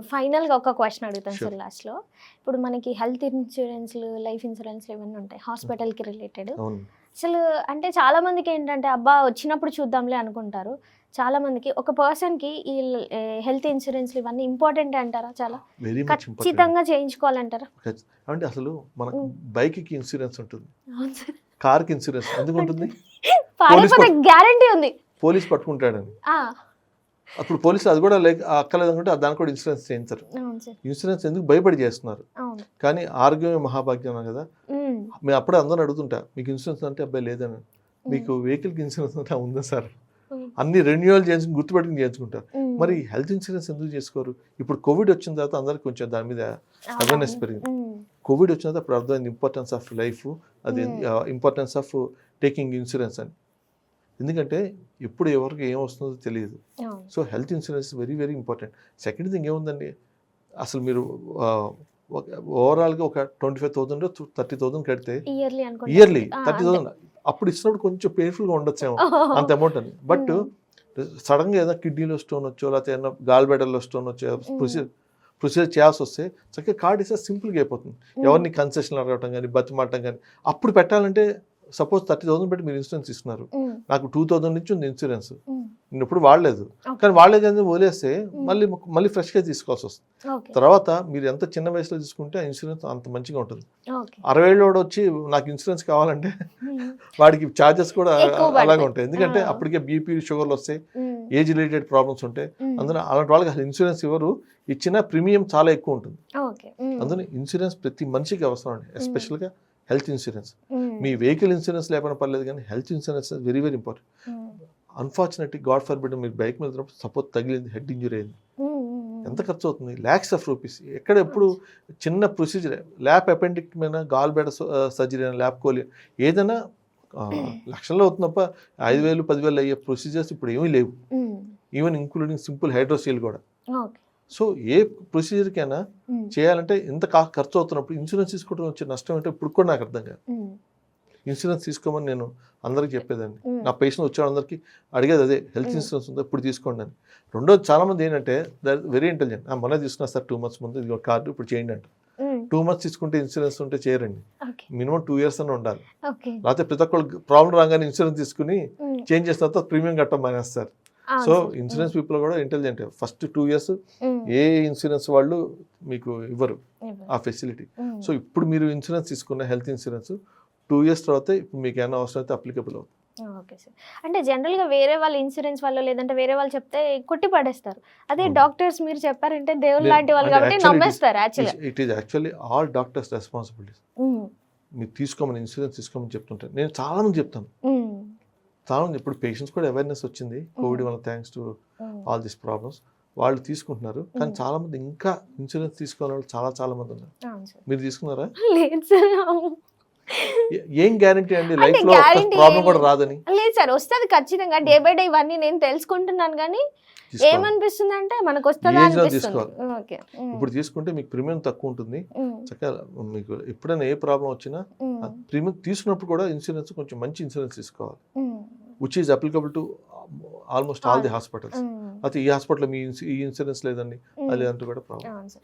ఫైనల్గా ఒక క్వశ్చన్ అడుగుతాను. సార్ లాస్ట్లో. ఇప్పుడు మనకి హెల్త్ ఇన్సూరెన్స్లు లైఫ్ ఇన్సూరెన్స్లు ఇవన్నీ ఉంటాయి? హాస్పిటల్కి రిలేటెడ్. అసలు అంటే చాలా మందికి ఏంటంటే అబ్బా వచ్చినప్పుడు చూద్దాంలే అనుకుంటారు. చాలా మందికి ఒక పర్సన్కి ఈ హెల్త్ ఇన్సూరెన్స్లు ఇవన్నీ ఇంపార్టెంట్ అంటారా? చాలా ఖచ్చితంగా చేయించుకోవాలంటారా? అంటే అసలు మన Mm. బైక్కి ఇన్సూరెన్స్ ఉంటుంది. కార్కి ఇన్సూరెన్స్ ఎందుకు ఉంటుంది? గ్యారంటీ ఉంది. పోలీస్ పట్టుకుంటాడని. అప్పుడు పోలీసులు అది కూడా లేక అక్కర్లేదు అనుకుంటే దానికి కూడా ఇన్సూరెన్స్ చేయించరు. ఇన్సూరెన్స్ ఎందుకు భయపడి చేస్తున్నారు? కానీ ఆరోగ్యమే మహాభాగ్యం కదా. మేము అప్పుడే అందరూ అడుగుతుంటా మీకు ఇన్సూరెన్స్ అంటే అబ్బాయి లేదని. మీకు వెహికల్కి ఇన్సూరెన్స్ అంటే ఉందా సార్? అన్ని రెన్యువల్ చేయించుకుని గుర్తుపెట్టుకుని చేయించుకుంటారు. మరి హెల్త్ ఇన్సూరెన్స్ ఎందుకు చేసుకోరు? ఇప్పుడు కోవిడ్ వచ్చిన తర్వాత అందరికి కొంచెం దాని మీద అవేర్నెస్. పెరిగింది. కోవిడ్ వచ్చిన తర్వాత అప్పుడు అర్థమైంది ఇంపార్టెన్స్ ఆఫ్ లైఫ్ అది. ఇంపార్టెన్స్ ఆఫ్ టేకింగ్ ఇన్సూరెన్స్ అని. ఎందుకంటే ఎప్పుడు ఎవరికి ఏం వస్తుందో తెలియదు. So health insurance very very important. Second thing ఏముందండి? అసలు మీరు ఓవరాల్గా ఒక twenty five thousand thirty thousand కడితే ఇయర్లీ థర్టీ. థౌసండ్. అప్పుడు ఇచ్చినప్పుడు కొంచెం పెయిన్ఫుల్గా ఉండొచ్చేమో. అంత అమౌంట్ అని. బట్. సడన్గా ఏదైనా కిడ్నీలో స్టోన్ వచ్చో లేకపోతే ఏదైనా గాల్బెడర్లో స్టోన్ వచ్చో ప్రొసీజర్ ప్రొసీజర్ చేయాల్సి వస్తే చక్కగా కార్డ్ ఇస్తే సింపుల్గా అయిపోతుంది. ఎవరిని కన్సెషన్ అడగటం కానీ బతిమాటం కానీ అప్పుడు పెట్టాలంటే సపోజ్ థర్టీ థౌసండ్ పెట్టి మీరు ఇన్సూరెన్స్ ఇస్తున్నారు నాకు టూ థౌసండ్ నుంచి ఉంది ఇన్సూరెన్స్. నేను ఎప్పుడు వాడలేదు. కానీ వాడలేదు కానీ వదిలేస్తే మళ్ళీ మళ్ళీ ఫ్రెష్గా తీసుకోవాల్సి వస్తుంది. తర్వాత మీరు ఎంత చిన్న వయసులో తీసుకుంటే ఆ ఇన్సూరెన్స్ అంత మంచిగా ఉంటుంది. అరవై ఏళ్ళోడు వచ్చి నాకు ఇన్సూరెన్స్ కావాలంటే వాడికి ఛార్జెస్ కూడా అలాగే. ఉంటాయి. ఎందుకంటే. అప్పటికే బీపీ షుగర్లు వస్తాయి ఏజ్ రిలేటెడ్ ప్రాబ్లమ్స్ ఉంటాయి. అందులో అలాంటి వాళ్ళకి అసలు ఇన్సూరెన్స్ ఇవ్వరు. ఇచ్చిన ప్రీమియం చాలా ఎక్కువ ఉంటుంది. అందులో ఇన్సూరెన్స్ ప్రతి మనిషికి అవసరం అండి. ఎస్పెషల్గా హెల్త్ ఇన్సూరెన్స్. మీ వెహికల్ ఇన్సూరెన్స్ లేకపోయినా పర్లేదు కానీ health insurance very very important unfortunately God forbid మీరు బైక్ మీద సపోజ్ తగిలింది హెడ్ ఇంజరీ అయింది. ఎంత ఖర్చు అవుతుంది? ల్యాక్స్ ఆఫ్ రూపీస్ ఎక్కడ ఎప్పుడు చిన్న ప్రొసీజర్ ల్యాప్ అపెండిక్ మీద గాల్ బెడ సర్జరీ అయినా ల్యాప్ కోలి ఏదైనా లక్షల్లో అవుతుంది తప్ప ఐదు వేలు పదివేలు అయ్యే ప్రొసీజర్స్ ఇప్పుడు ఏమీ లేవు. ఈవెన్ ఇంక్లూడింగ్ సింపుల్ హైడ్రోసీల్ కూడా. సో ఏ ప్రొసీజర్కైనా చేయాలంటే ఇంత ఖర్చు అవుతున్నప్పుడు ఇన్సూరెన్స్ తీసుకోవడం వచ్చే నష్టం ఏంటో ఇప్పుడు కూడా నాకు అర్థం కాదు. ఇన్సూరెన్స్ తీసుకోమని నేను అందరికీ చెప్పేదాన్ని. నా పేషెంట్ వచ్చే వాళ్ళందరికీ అడిగేది అదే హెల్త్. ఇన్సూరెన్స్ ఉందో? ఇప్పుడు తీసుకోండి అని. రెండోది చాలా మంది ఏంటంటే వెరీ ఇంటెలిజెంట్. మొన్న తీసుకున్నా సార్ టూ మంత్స్ ముందు ఇది కార్డు ఇప్పుడు చేయండి అంట. టూ మంత్స్ తీసుకుంటే ఇన్సూరెన్స్ ఉంటే చేయరండి. మినిమం టూ ఇయర్స్ అని ఉండాలి. లేకపోతే ప్రతి ఒక్కళ్ళు ప్రాబ్లం రాగానే ఇన్సూరెన్స్ తీసుకుని చేంజ్ చేసిన తర్వాత ప్రీమియం కట్టడం మానేస్తారు సో సార్. ఇన్సూరెన్స్ పీపుల్ కూడా ఇంటెలిజెంట్ ఫస్ట్ టూ ఇయర్స్ ఏ ఇన్సూరెన్స్ వాళ్ళు మీకు ఇవ్వరు. ఆ ఫెసిలిటీ సో ఇప్పుడు మీరు ఇన్సూరెన్స్ తీసుకున్న హెల్త్ ఇన్సూరెన్స్ టూ ఇయర్స్ తర్వాత ఇప్పుడు మీకు ఏమైనా అవసరం అయితే అప్లికబుల్ అవుతుంది. Okay sir. అంటే జనరల్గా వేరే వాళ్ళు ఇన్సూరెన్స్ వాళ్ళు లేదంటే వేరే వాళ్ళు చెప్తే కొట్టి పడేస్తారు. అదే. డాక్టర్స్ మీరు చెప్పారంటే దేవుడు లాంటి వాళ్ళు కాబట్టి నమ్మేస్తారు యాక్చువల్గా it is actually all doctors responsibilities మీరు తీసుకోమని ఇన్సూరెన్స్ తీసుకోమని చెప్తుంటారు. నేను చాలా మంది చెప్తాను. చాలా మంది ఇప్పుడు పేషెంట్స్ కూడా అవేర్నెస్ వచ్చింది. కోవిడ్ వల్ల thanks to all this problems వాళ్ళు తీసుకుంటున్నారు. కానీ. చాలా మంది ఇంకా ఇన్సూరెన్స్ తీసుకోని వాళ్ళు చాలా చాలా మంది ఉన్నారు మీరు తీసుకున్నారా? ఏ- గ్యారంటీ అండి? లైఫ్లో ప్రాబ్లం కూడా. రాదని. లేదు సార్ వస్తుంది ఖచ్చితంగా. డే బై డే ఇవన్నీ నేను తెలుసుకుంటున్నాను కానీ. ఏమనిపిస్తుంది అంటే మనకు వస్తుందా ఇప్పుడు తీసుకుంటే మీకు ప్రీమియం తక్కువ ఉంటుంది. చక్కగా మీకు ఎప్పుడైనా ఏ ప్రాబ్లం వచ్చినా ప్రీమియం తీసుకున్నప్పుడు కూడా ఇన్సూరెన్స్ కొంచెం మంచి ఇన్సూరెన్స్ తీసుకోవాలి. Which is applicable to almost all the. Hospitals అయితే ఈ హాస్పిటల్ మీ ఈ ఇన్సూరెన్స్ లేదండి. అది లేదంటే కూడా ప్రాబ్లం.